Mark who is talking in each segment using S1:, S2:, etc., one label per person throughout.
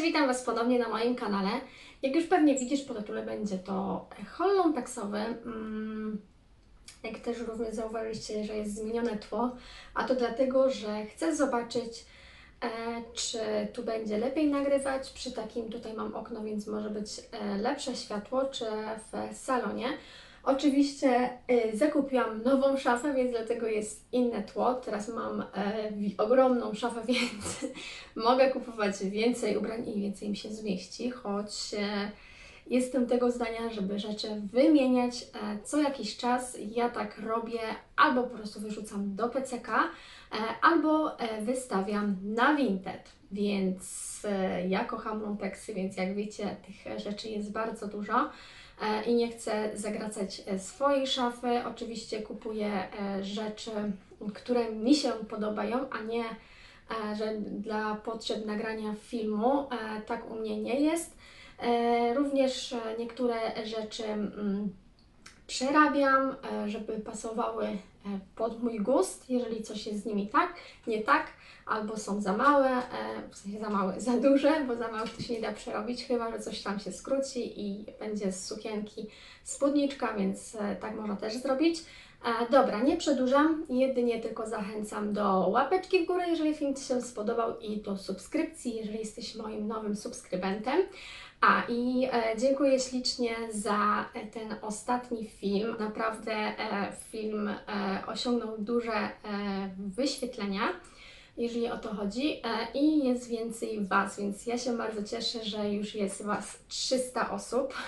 S1: Cześć, witam Was ponownie na moim kanale. Jak już pewnie widzisz po tytule będzie to lumpeksowy. Mm, Jak też również zauważyliście, że jest zmienione tło, a to dlatego, że chcę zobaczyć, e, czy tu będzie lepiej nagrywać. Przy takim tutaj mam okno, więc może być e, lepsze światło, czy w salonie. Oczywiście y, zakupiłam nową szafę, więc dlatego jest inne tło. Teraz mam wi- ogromną szafę, więc mogę kupować więcej ubrań i więcej mi się zmieści, choć e, jestem tego zdania, żeby rzeczy wymieniać e, co jakiś czas. Ja tak robię, albo po prostu wyrzucam do PCK, albo wystawiam na Vinted. Więc ja kocham lumpeksy, więc jak wiecie, tych rzeczy jest bardzo dużo i nie chcę zagracać e, swojej szafy. Oczywiście kupuję e, rzeczy, które mi się podobają, a nie e, że dla potrzeb nagrania filmu. E, Tak u mnie nie jest. E, Również e, niektóre rzeczy mm, przerabiam, e, żeby pasowały e, pod mój gust, jeżeli coś jest z nimi tak, nie tak, albo są za małe, e, w sensie za małe, za duże, bo za małych to się nie da przerobić, chyba że coś tam się skróci i będzie z sukienki spódniczka, więc tak można też zrobić. Dobra, nie przedłużam, jedynie tylko zachęcam do łapeczki w górę, jeżeli film Ci się spodobał i do subskrypcji, jeżeli jesteś moim nowym subskrybentem. A i e, dziękuję ślicznie za e, ten ostatni film. Naprawdę e, film e, osiągnął duże e, wyświetlenia, jeżeli o to chodzi. E, I jest więcej Was, więc ja się bardzo cieszę, że już jest Was 300 osób.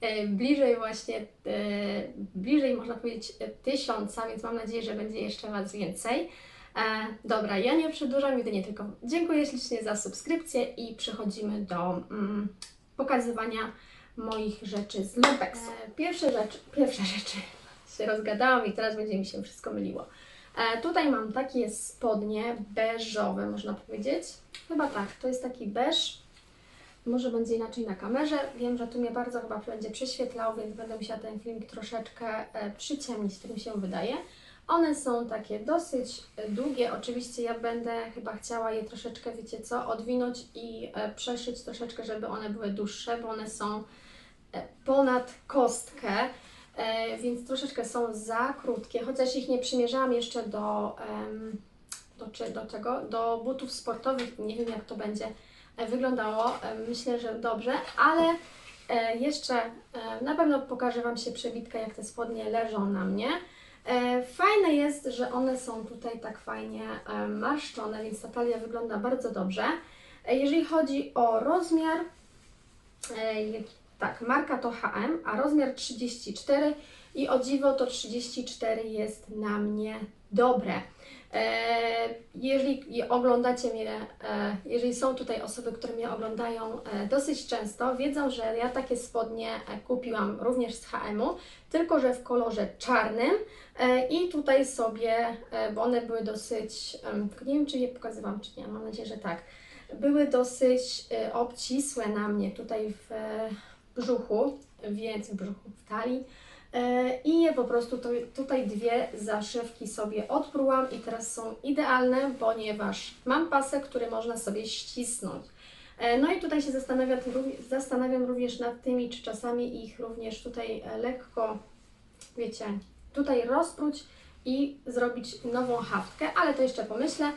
S1: E, bliżej właśnie, e, bliżej można powiedzieć tysiąca, więc mam nadzieję, że będzie jeszcze Was więcej. E, dobra, ja nie przedłużam, jedynie tylko dziękuję ślicznie za subskrypcję i przechodzimy do mm, pokazywania moich rzeczy z Lumpeksu. E, pierwsze rzeczy, pierwsze rzeczy się rozgadałam i teraz będzie mi się wszystko myliło. E, tutaj mam takie spodnie beżowe, można powiedzieć. Chyba tak, to jest taki beż. Może będzie inaczej na kamerze. Wiem, że tu mnie bardzo chyba będzie prześwietlał, więc będę musiała ten filmik troszeczkę przyciemnić, tak mi się wydaje. One są takie dosyć e, długie. Oczywiście ja będę chyba chciała je troszeczkę, wiecie co, odwinąć i e, przeszyć troszeczkę, żeby one były dłuższe, bo one są e, ponad kostkę, więc troszeczkę są za krótkie, chociaż ich nie przymierzałam jeszcze do, do, czy, do czego? Do butów sportowych. Nie wiem, jak to będzie wyglądało. Myślę, że dobrze, ale jeszcze na pewno pokaże Wam się przebitka, jak te spodnie leżą na mnie. E, Fajne jest, że one są tutaj tak fajnie e, marszczone, więc ta talia wygląda bardzo dobrze. E, Jeżeli chodzi o rozmiar, tak, marka to HM, a rozmiar 34 i o dziwo to 34 jest na mnie dobre. E, Jeżeli je oglądacie mnie, e, jeżeli są tutaj osoby, które mnie oglądają e, dosyć często, wiedzą, że ja takie spodnie kupiłam również z HM-u, tylko że w kolorze czarnym i tutaj sobie, bo one były dosyć, nie wiem czy je pokazywałam czy nie, mam nadzieję, że tak, były dosyć obcisłe na mnie tutaj w brzuchu, więc w brzuchu, w talii. E, I je po prostu to, tutaj dwie zaszywki sobie odprułam i teraz są idealne, ponieważ mam pasek, który można sobie ścisnąć. E, No i tutaj się zastanawiam, zastanawiam również nad tymi, czy czasami ich również tutaj e, lekko, wiecie, tutaj rozpróć i zrobić nową haftkę, ale to jeszcze pomyślę.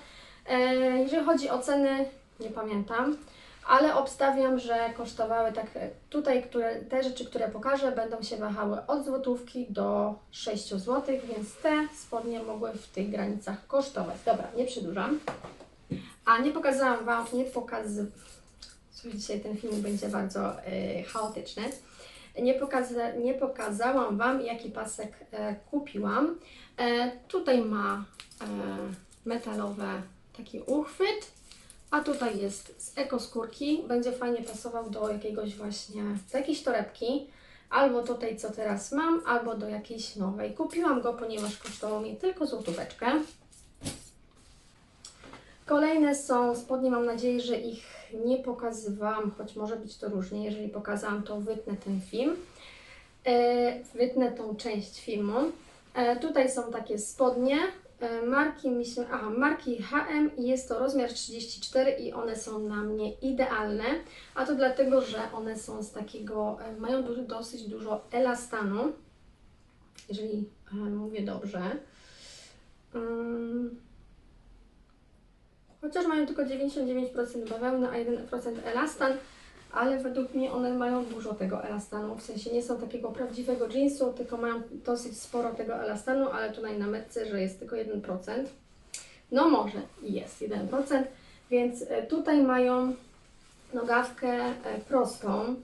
S1: Jeżeli chodzi o ceny, nie pamiętam, ale obstawiam, że kosztowały tak e, tutaj, które, te rzeczy, które pokażę, będą się wahały od złotówki do 6 zł, więc te spodnie mogły w tych granicach kosztować. Dobra, nie przedłużam. A nie pokazałam Wam, nie pokazywałam, dzisiaj ten film będzie bardzo e, chaotyczny. Nie, pokaza nie pokazałam Wam, jaki pasek e, kupiłam. E, tutaj ma e, metalowe taki uchwyt, a tutaj jest z ekoskórki. Będzie fajnie pasował do jakiegoś właśnie, do jakiejś torebki, albo do tej, co teraz mam, albo do jakiejś nowej. Kupiłam go, ponieważ kosztował mi tylko złotóweczkę. Kolejne są spodnie, mam nadzieję, że ich nie pokazywałam, choć może być to różnie. Jeżeli pokazałam, to wytnę ten film. E, wytnę tą część filmu. E, tutaj są takie spodnie E, Marki, myślę, aha, marki HM i jest to rozmiar 34 i one są na mnie idealne, a to dlatego, że one są z takiego, e, mają dosyć dużo elastanu, jeżeli e, mówię dobrze. Chociaż mają tylko 99% bawełny, a 1% elastan, ale według mnie one mają dużo tego elastanu, w sensie nie są takiego prawdziwego jeansu, tylko mają dosyć sporo tego elastanu, ale tutaj na metce, że jest tylko 1%. No może jest 1%, więc e, tutaj mają nogawkę e, prostą,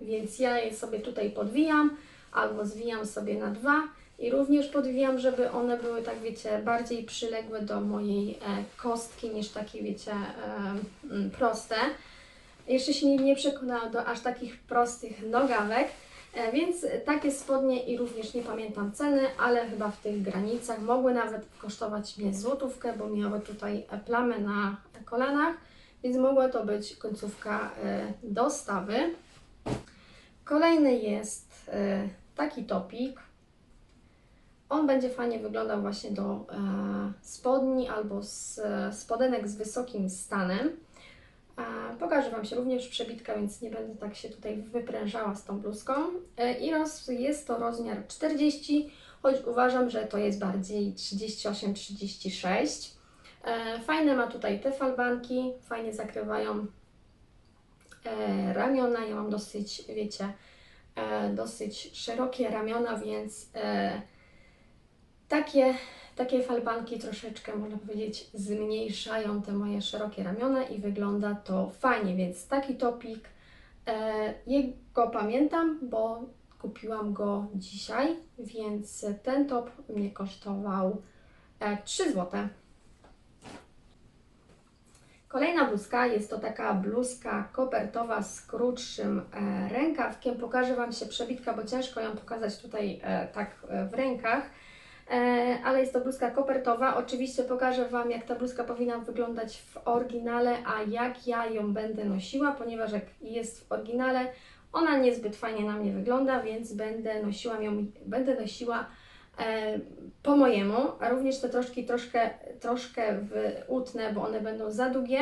S1: więc ja je sobie tutaj podwijam albo zwijam sobie na dwa i również podwijam, żeby one były tak wiecie, bardziej przyległe do mojej e, kostki niż takie wiecie proste. Jeszcze się nie, przekonałam do aż takich prostych nogawek, e, więc takie spodnie i również nie pamiętam ceny, ale chyba w tych granicach mogły nawet kosztować mnie złotówkę, bo miały tutaj plamę na kolanach, więc mogła to być końcówka e, dostawy. Kolejny jest e, taki topik. On będzie fajnie wyglądał właśnie do spodni albo z spodenek z wysokim stanem. Pokażę Wam się również przebitka, więc nie będę tak się tutaj wyprężała z tą bluzką. E, I roz, jest to rozmiar 40, choć uważam, że to jest bardziej 38-36. E, fajne ma tutaj te falbanki, fajnie zakrywają e, ramiona. Ja mam dosyć, wiecie, dosyć szerokie ramiona, więc takie, takie falbanki troszeczkę, można powiedzieć, zmniejszają te moje szerokie ramiona i wygląda to fajnie, więc taki topik, e, jego pamiętam, bo kupiłam go dzisiaj, więc ten top mnie kosztował e, 3 zł. Kolejna bluzka jest to taka bluzka kopertowa z krótszym e, rękawkiem. Pokażę Wam się przebitka, bo ciężko ją pokazać tutaj e, tak e, w rękach. E, ale jest to bluzka kopertowa. Oczywiście pokażę Wam, jak ta bluzka powinna wyglądać w oryginale, a jak ja ją będę nosiła, ponieważ jak jest w oryginale, ona niezbyt fajnie na mnie wygląda, więc będę nosiła ją, będę nosiła e, po mojemu, a również te troszki troszkę, troszkę utnę, bo one będą za długie.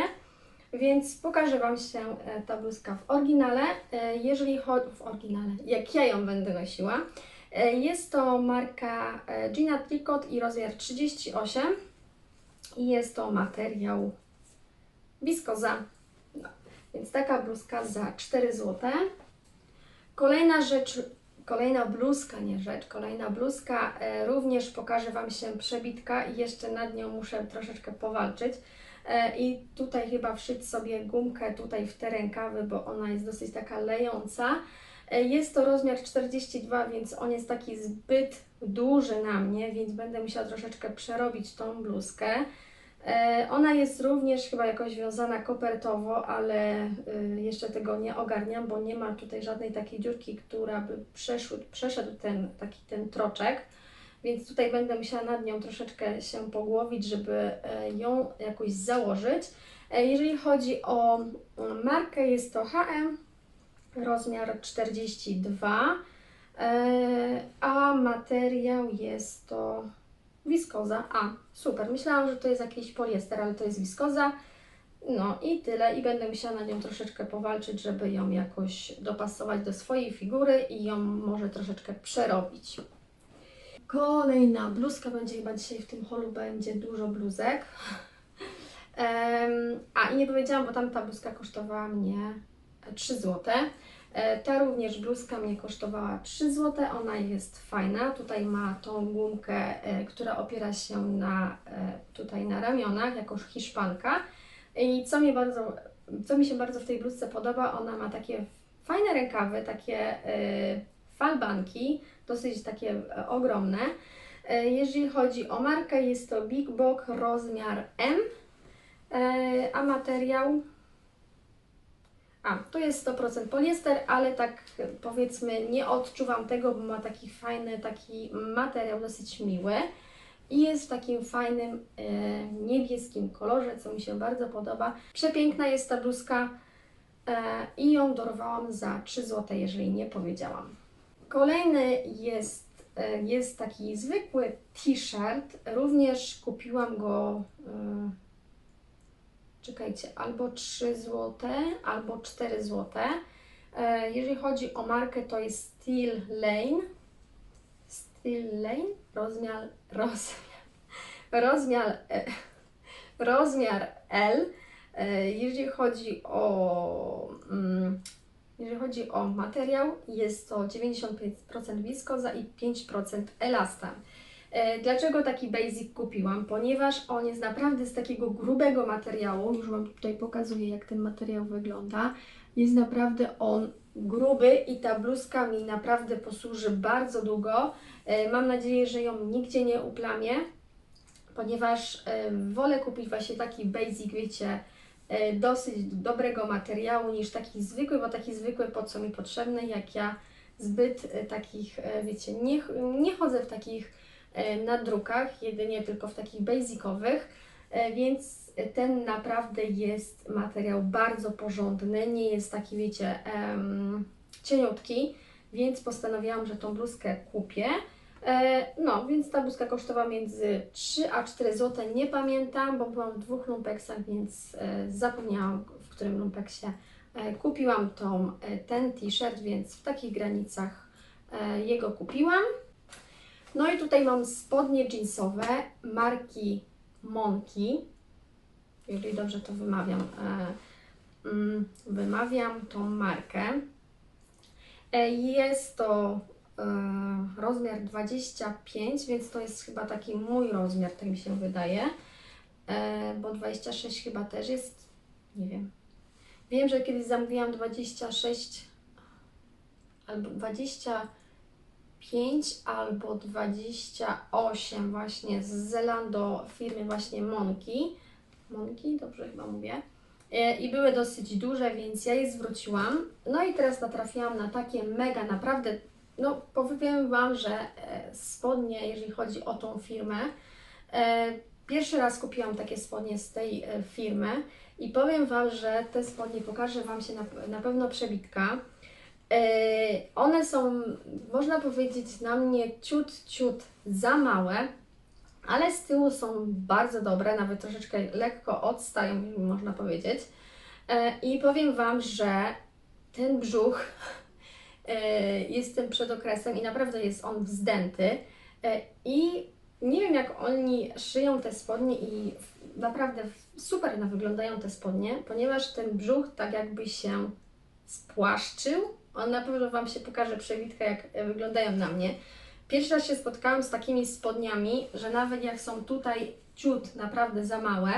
S1: Więc pokażę Wam się e, ta bluzka w oryginale. Jeżeli chodzi w oryginale, jak ja ją będę nosiła. E, Jest to marka e, Gina Tricot i rozmiar 38 i jest to materiał wiskoza. No, więc taka bluzka za 4 zł. Kolejna rzecz, kolejna bluzka, nie rzecz, kolejna bluzka, e, również pokażę Wam się przebitka i jeszcze nad nią muszę troszeczkę powalczyć. E, I tutaj chyba wszyć sobie gumkę tutaj w te rękawy, bo ona jest dosyć taka lejąca. E, Jest to rozmiar 42, więc on jest taki zbyt duży na mnie, więc będę musiała troszeczkę przerobić tą bluzkę. E, Ona jest również chyba jakoś wiązana kopertowo, ale y, jeszcze tego nie ogarniam, bo nie ma tutaj żadnej takiej dziurki, która by przeszedł ten taki ten troczek. Więc tutaj będę musiała nad nią troszeczkę się pogłowić, żeby e, ją jakoś założyć. E, Jeżeli chodzi o markę, jest to HM, rozmiar 42, e, a materiał jest to wiskoza. A, super, myślałam, że to jest jakiś poliester, ale to jest wiskoza. No i tyle. I będę musiała na nią troszeczkę powalczyć, żeby ją jakoś dopasować do swojej figury i ją może troszeczkę przerobić. Kolejna bluzka będzie chyba dzisiaj w tym holu będzie dużo bluzek. A i nie powiedziałam, bo tam ta bluzka kosztowała mnie 3 zł. E, Ta również bluzka mnie kosztowała 3 zł. Ona jest fajna. Tutaj ma tą gumkę, e, która opiera się na e, tutaj na ramionach, jako hiszpanka. I co mi bardzo, co mi się bardzo w tej bluzce podoba, ona ma takie fajne rękawy, takie falbanki, dosyć takie ogromne. Jeżeli chodzi o markę, jest to Big Bok rozmiar M, a materiał a, to jest 100% poliester, ale tak powiedzmy nie odczuwam tego, bo ma taki fajny taki materiał, dosyć miły. I jest w takim fajnym e, niebieskim kolorze, co mi się bardzo podoba. Przepiękna jest ta bluzka e, i ją dorwałam za 3 zł, jeżeli nie powiedziałam. Kolejny jest e, jest taki zwykły t-shirt. Również kupiłam go, e, czekajcie, albo 3 zł, albo 4 zł. E, Jeżeli chodzi o markę, to jest Steel Lane. Steel Lane, rozmiar, rozmiar, rozmiar, e, rozmiar L. E, Jeżeli chodzi o, mm, jeżeli chodzi o materiał, jest to 95% wiskoza i 5% elastan. E, Dlaczego taki basic kupiłam? Ponieważ on jest naprawdę z takiego grubego materiału. Już Wam tutaj pokazuję, jak ten materiał wygląda. Jest naprawdę on gruby i ta bluzka mi naprawdę posłuży bardzo długo. E, Mam nadzieję, że ją nigdzie nie uplamię, ponieważ e, wolę kupić właśnie taki basic, wiecie, dosyć dobrego materiału niż taki zwykły, bo taki zwykły po co mi potrzebny, jak ja zbyt takich, wiecie, nie, nie chodzę w takich e, nadrukach, jedynie tylko w takich basicowych, e, więc ten naprawdę jest materiał bardzo porządny, nie jest taki, wiecie, cieniutki, więc postanowiłam, że tą bluzkę kupię. E, No, więc ta bluzka kosztowała między 3 a 4 zł, nie pamiętam, bo byłam w dwóch lumpeksach, więc zapomniałam, w którym lumpeksie kupiłam tą, ten t-shirt, więc w takich granicach jego kupiłam. No i tutaj mam spodnie jeansowe marki Monki, jeżeli dobrze to wymawiam, e, mm, wymawiam tą markę. E, Jest to e, rozmiar 25, więc to jest chyba taki mój rozmiar, tak mi się wydaje. Bo 26 chyba też jest, nie wiem. Wiem, że kiedyś zamówiłam 26 albo 25 albo 28 właśnie z Zelando firmy właśnie Monki. Monki, dobrze chyba mówię. E, I były dosyć duże, więc ja je zwróciłam. No i teraz natrafiłam na takie mega, naprawdę, no powiem Wam, że e, spodnie, jeżeli chodzi o tą firmę, e, pierwszy raz kupiłam takie spodnie z tej firmy i powiem Wam, że te spodnie pokażę Wam się na, na pewno przebitka. E, One są, można powiedzieć, na mnie ciut, ciut za małe, ale z tyłu są bardzo dobre, nawet troszeczkę lekko odstają, można powiedzieć. E, I powiem Wam, że ten brzuch e, jestem przed okresem i naprawdę jest on wzdęty. I nie wiem, jak oni szyją te spodnie i naprawdę super one wyglądają te spodnie, ponieważ ten brzuch tak jakby się spłaszczył. On na pewno Wam się pokaże przewidka, jak e, wyglądają na mnie. Pierwszy raz się spotkałam z takimi spodniami, że nawet jak są tutaj ciut naprawdę za małe,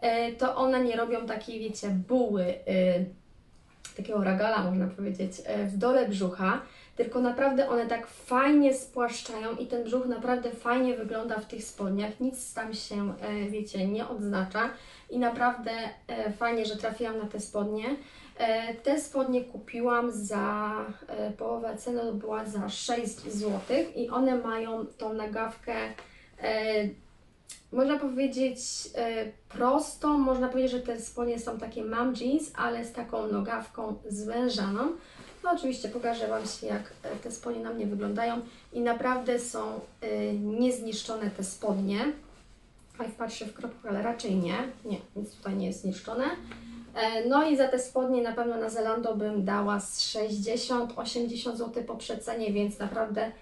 S1: e, to one nie robią takiej, wiecie, buły, e, takiego ragala można powiedzieć, w dole brzucha, tylko naprawdę one tak fajnie spłaszczają i ten brzuch naprawdę fajnie wygląda w tych spodniach. Nic tam się, wiecie, nie odznacza i naprawdę fajnie, że trafiłam na te spodnie. E, Te spodnie kupiłam za e, połowę ceny, to była za 6 zł i one mają tą nagawkę, e, można powiedzieć prostą, można powiedzieć, że te spodnie są takie mom jeans, ale z taką nogawką zwężaną. No oczywiście pokażę Wam się, jak te spodnie na mnie wyglądają i naprawdę są niezniszczone te spodnie. A jak patrzę w kropkę, ale raczej nie. Nie, nic tutaj nie jest zniszczone. E, No i za te spodnie na pewno na Zalando bym dała z 60-80 zł po przecenie, więc naprawdę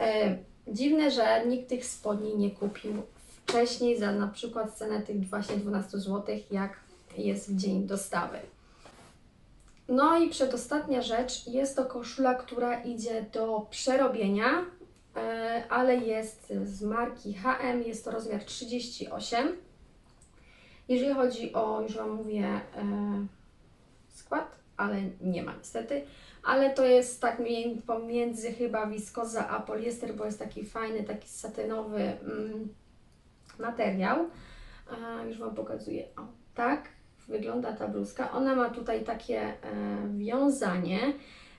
S1: e, dziwne, że nikt tych spodni nie kupił wcześniej za na przykład cenę tych właśnie 12 zł, jak jest w dzień dostawy. No i przedostatnia rzecz, jest to koszula, która idzie do przerobienia, e, ale jest z marki H&M, jest to rozmiar 38. Jeżeli chodzi o, już Wam mówię, e, skład, ale nie ma niestety, ale to jest tak pomiędzy chyba wiskoza a poliester, bo jest taki fajny, taki satynowy mm, materiał. A, już Wam pokazuję. O, tak wygląda ta bluzka. Ona ma tutaj takie e, wiązanie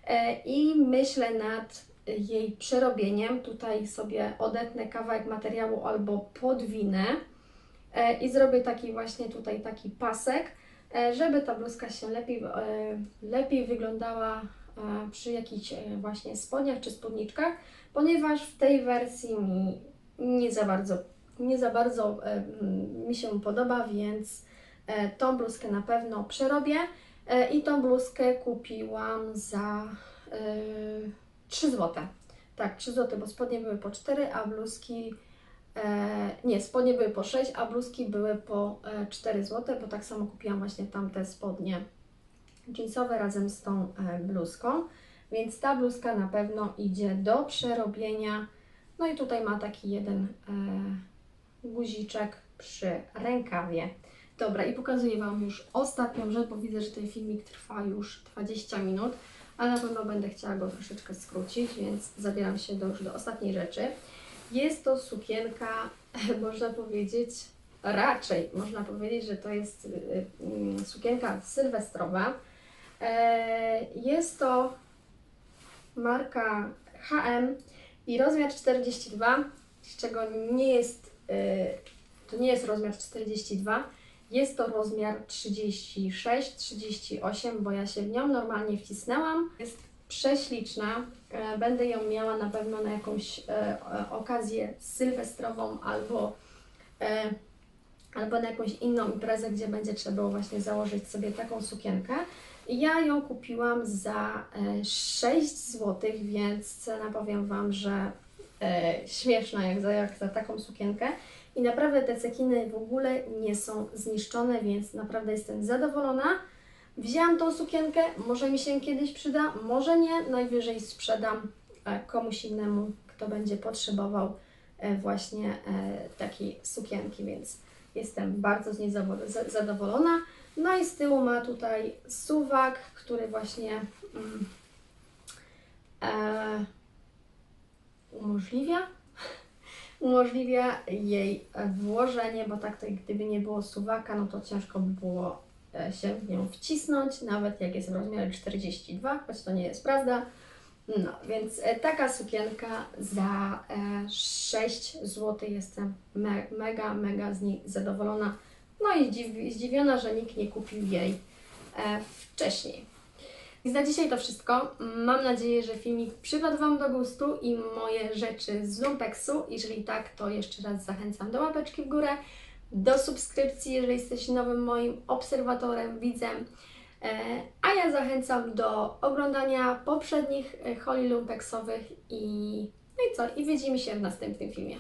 S1: e, i myślę nad jej przerobieniem. Tutaj sobie odetnę kawałek materiału albo podwinę e, i zrobię taki właśnie tutaj taki pasek, e, żeby ta bluzka się lepiej, e, lepiej wyglądała e, przy jakichś e, właśnie spodniach czy spódniczkach, ponieważ w tej wersji mi nie za bardzo, nie za bardzo e, mi się podoba, więc e, tą bluzkę na pewno przerobię e, i tą bluzkę kupiłam za e, 3 zł. Tak, 3 zł, bo spodnie były po 4, a bluzki E, nie, spodnie były po 6, a bluzki były po e, 4 zł, bo tak samo kupiłam właśnie tamte spodnie jeansowe razem z tą e, bluzką. Więc ta bluzka na pewno idzie do przerobienia. No i tutaj ma taki jeden e, guziczek przy rękawie. Dobra, i pokazuję Wam już ostatnią rzecz, bo widzę, że ten filmik trwa już 20 minut, ale na pewno będę chciała go troszeczkę skrócić, więc zabieram się do, już do ostatniej rzeczy. Jest to sukienka, można powiedzieć, raczej można powiedzieć, że to jest y, y, sukienka sylwestrowa. E, Jest to marka HM i rozmiar 42, z czego nie jest, y, to nie jest rozmiar 42, jest to rozmiar 36, 38, bo ja się w nią normalnie wcisnęłam. Jest prześliczna. E, Będę ją miała na pewno na jakąś e, e, okazję sylwestrową albo, e, albo na jakąś inną imprezę, gdzie będzie trzeba było właśnie założyć sobie taką sukienkę. Ja ją kupiłam za e, 6 zł, więc cena powiem Wam, że e, śmieszna jak za, jak za taką sukienkę. I naprawdę te cekiny w ogóle nie są zniszczone, więc naprawdę jestem zadowolona. Wzięłam tą sukienkę, może mi się kiedyś przyda, może nie, najwyżej sprzedam e, komuś innemu, kto będzie potrzebował e, właśnie e, takiej sukienki, więc jestem bardzo z niej zadowolona. No i z tyłu ma tutaj suwak, który właśnie mm, e, umożliwia umożliwia jej włożenie, bo tak to gdyby nie było suwaka, no to ciężko by było się w nią wcisnąć, nawet jak jest w rozmiarze 42, choć to nie jest prawda. No, więc e, taka sukienka za e, 6 zł jestem me, mega, mega z niej zadowolona. No i zdziwi, zdziwiona, że nikt nie kupił jej e, wcześniej. Więc na dzisiaj to wszystko. Mam nadzieję, że filmik przypadł Wam do gustu i moje rzeczy z Lumpeksu. Jeżeli tak, to jeszcze raz zachęcam do łapeczki w górę, do subskrypcji, jeżeli jesteś nowym moim obserwatorem, widzem. E, A ja zachęcam do oglądania poprzednich e, holi lumpeksowych i no i co? I widzimy się w następnym filmie.